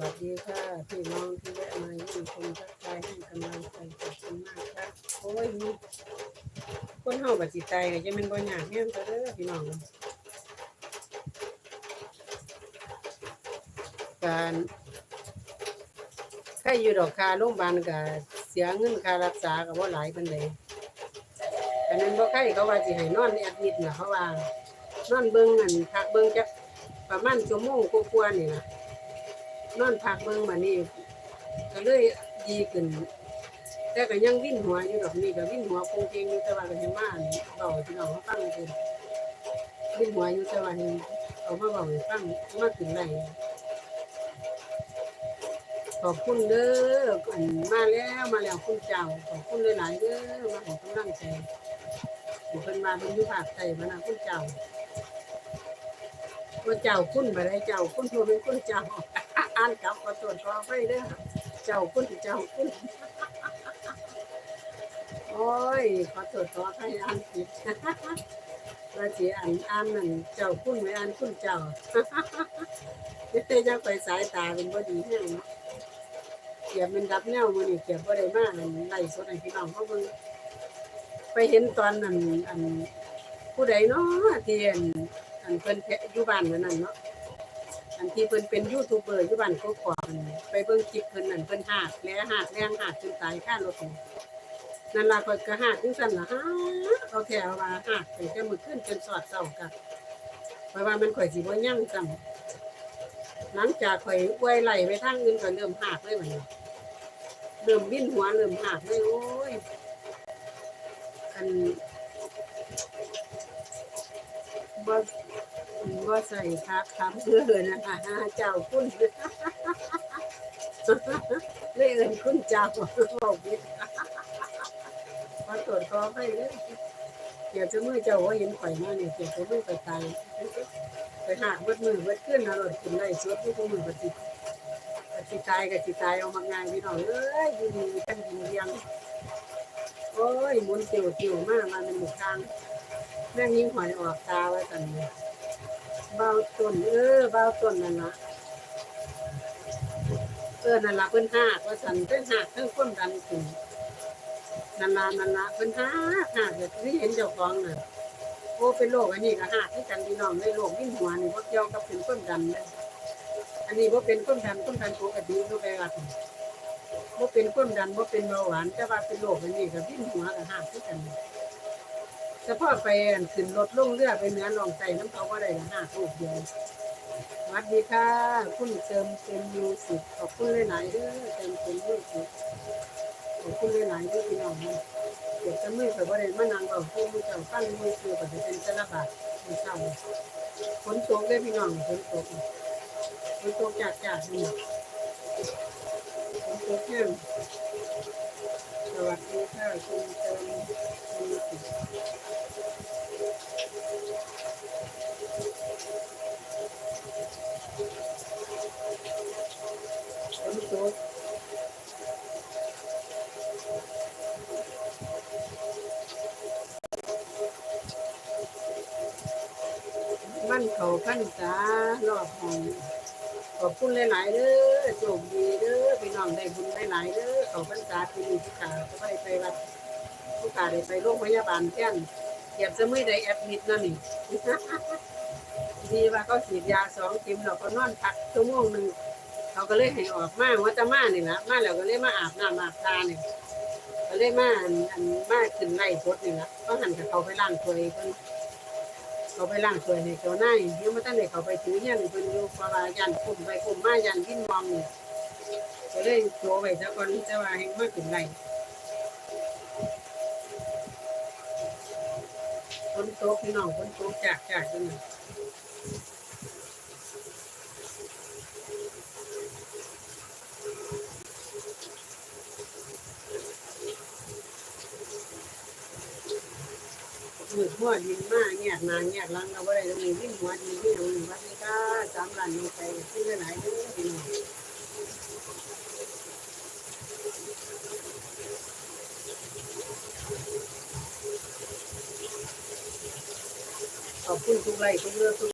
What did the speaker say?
วัสดีค่ะพี่น้องที่แวะมาเยี่ยมชมทักทายให้กำลังใจขอบคุณมากค่ะโอ้ยมีคนเฮาบัดสิตายก็จะเป็นบ่ยากแม่นเด้อพี่น้องการใครอยู่ดอกคาโรงพยาบาลก็เสียเงินค่ารักษาก็บ่หลายปานใดแต่นั้นบ่ใครเขาว่าสิให้นอนแอดมิดน่ะเขาว่านอนเบิ่งอันพักเบิ่งจักประมาณชั่วโมงกว่าๆนี่ล่ะ นอนพักเบิ่งมานี่ก็เลยดีขึ้นแต่ก็ยังวิ่นหัวอยู่ดอกนี่ก็วิ่นหัวคงเกงอยู่แต่ว่าก็ยังมานเบาพี่เขาฟังอยู่วิ่นหัวอยู่แต่ว่าเอามาเบาให้ฟังมาถึงไหนขอบคุณเด้ออันมาแล้วมาแล้วคุณเจ้าขอบคุณหลายๆเด้อมาให้กำลังใจเพิ่นมาเพิ่นยู่ภาคใต้มานะคุณเจ้าว่าเจ้าคุณบ่ได้เจ้าคุณบ่เป็นคุณเจ้า อ่านกลับขอตรวจขอไปเด้อเจ้าคุณเจ้าคุณโอ้ยขอตรวจขอให้อ่านผิดว่าสิอ่านอ่านนั่นเจ้าคุณไม่อ่านคุณเจ้าเดี๋ยวจะไปสายตาเป็นบ่ดีแนาะเกียบมันดับแนวมื้อนี้เกียบบ่ได้มากอันไล่สดให้พี่น้องเขาเบิ่งไปเห็นตอนนั้นอันผู้ใดเนาะที่อันอันเพิ่นแพะอยู่บ้านนั่นเนาะ อันที่เพิ่นเป็นยูทูบเบอร์อยู่บ้านกกอกนั่นไปเบิ่งคลิปเพิ่นนั่นเพิ่นหากแล้หากแรงหากจนตายค่ารถนี่นั่นล่ะก็ก็หากจังซั่นล่ะฮะเอาแถวว่าหากไปจนมื้อคืนจนสอดเช้ากะเพราะว่ามันข่อยสิบ่ยั่งซ้ำหลังจากข่อยอวยไหลไปทางอื่นก็เริ่มหากเลยบัดนี้เริ่มวิ่นหัวเริ่มหากเลยโอ้ยอันบ่ ว่าใส่ครับคำเพื่อนะคะเจ้าคุณเลยเอินคุณเจ้าบอกผิดขอตรวจขอไปเลยเดี๋ยวจะมือเจ้าว่าเห็นข่อยมาเนี่ยเดี๋ยวจะมือไปตายไปหักเบิดมือเบิดขึ้นนะรถกินไรสวดที่พวกมือปฏิปฏิตายกับจิตายเอามางานพี่น้องเอ้ยดีดีกันดีเรียงโอ้ยมุนเตียวเตียวมากมาเป็นหมู่ทางแม่งยิ่งหอยออกตาไว้กันเลย เบาต้นเออเบาต้นนั่นละเออนั่นละเพิ่นหากว่าสันเพิ่นหากเพิ่นก้นดันขึ้นนั่นละนั่นละเพิ่นหากหากแบบที่เห็นเจ้าของน่ะโอ้เป็นโรคอันนี้ก็หากที่กันพี่น้องในโรควิ่งหัวนี่บ่เกี่ยวกับเป็นก้นดันเลยอันนี้บ่เป็นก้นดันก้นดันปกติก็ไปว่าบ่เป็นก้นดันบ่เป็นเบาหวานแต่ว่าเป็นโรคอันนี้ก็วิ่งหัวก็หากที่กันเฉพาะไปอันขึ้นรถลงเรือไปเหนือลองใจน้ำเขาก็ได้ละห้าลูกเดียวสวัสดีค่ะ คุณเติมเต็มมิวสิกขอบคุณหลายๆเด้อเติมเต็มมิวสิกขอบคุณหลายๆเด้อพี่น้องเดี๋ยวจะมือไปบ่ได้มานั่งเอาผู้มือเจ้าฟังมือคือก็จะเป็นแต่ละบาทมือเช้าฝนตกเลยพี่น้องฝนตกฝนตกจากจากนี่ฝนตกแห้งสวัสดีค่ะคุณเติมมิวสิก มันเขาพันษารอบห้องขอบคุณหลายๆเด้อโชคดีเด้อพี่น้องได้บุญหลายๆเด้อเขาพันษาปีนี้ผู้ขาจะไปไปวัดผู้ขาได้ไปโรงพยาบาลแจ้นเกียบจะไม่ได้แอดมิดนั่นนี่ดีว่าเขาฉีดยาสองเข็มเราก็นอนพักชั่วโมงหนึ่งเขาก็เลยให้ออกมาว่าจะมาเนี่ละมาแล้วก็เลยมาอาบน้ำอาบตาเนี่ยก็เลยมาอันมาขึ้นไล่พดนี่ละก็หันกับเขาไปล้างถ้วยเพิ่น เขาไปล่างสวยให้เจ้านายเดี๋ยวมาตั้งแต่เขาไปถือเงี้ยนเพิ่นอยู่เพราะว่ายันคุมไปคุมมายันวินมองนี่ก็เลยโทรไปซะก่อนจะว่าให้มาถึงไล่ฝนตกพี่น้องฝนตกจากจากนั่นน่ะ มือหัวดินมาแงกหนาแงกหลังเราบ่ได้ตรงนี้วิ่งหัวดินวิ่งลงวัดนี้ก็สามล้านนี่ไปซื้อไหนเด้อพี่น้องขอบคุณทุกไลค์ทุกเรื่องทุก